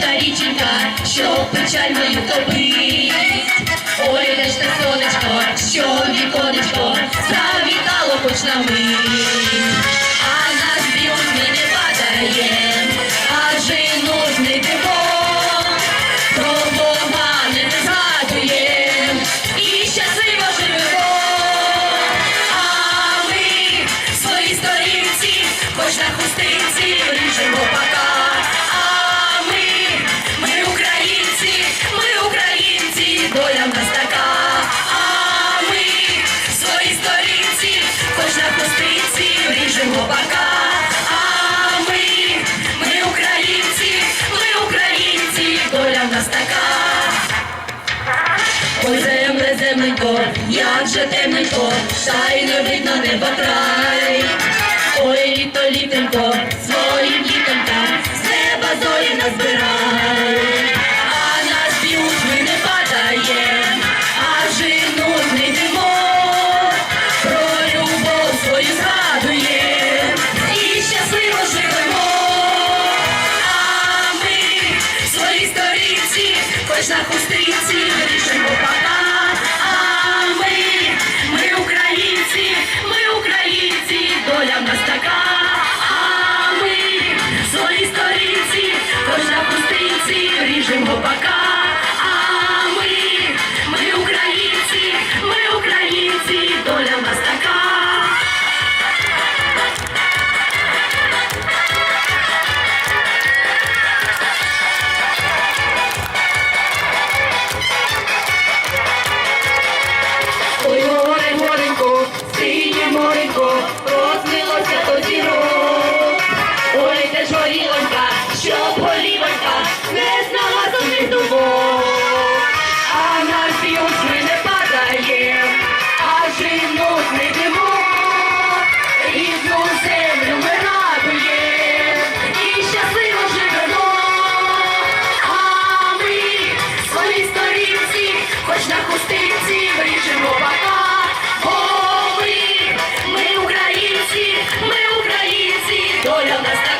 та річенька, що печаль мою топить. Ой, де ж те сонечко, що віконечко, завітало хоч на мить. А нас б'ють ми не падає, адже нужний диво. Як же темненько, та не видно неба край. Ой, літо, літенько, своїм дітонькам з неба зорі назбирай. А нас б'ють, ми не падаєм, а жінок не йдемо. Про любов свою згадуєм і щасливо живемо. А ми своїй сторінці, хоч на хустинці, вирішимо. що полівайка не знала собі дубов, а на піус ми не падає, а жину не димо, цю землю ми радує, і щасливо живемо, а ми свої сторінці, хоч на хустинці вріжемо бака. Бо ми, українці, ми українці, доля в нас.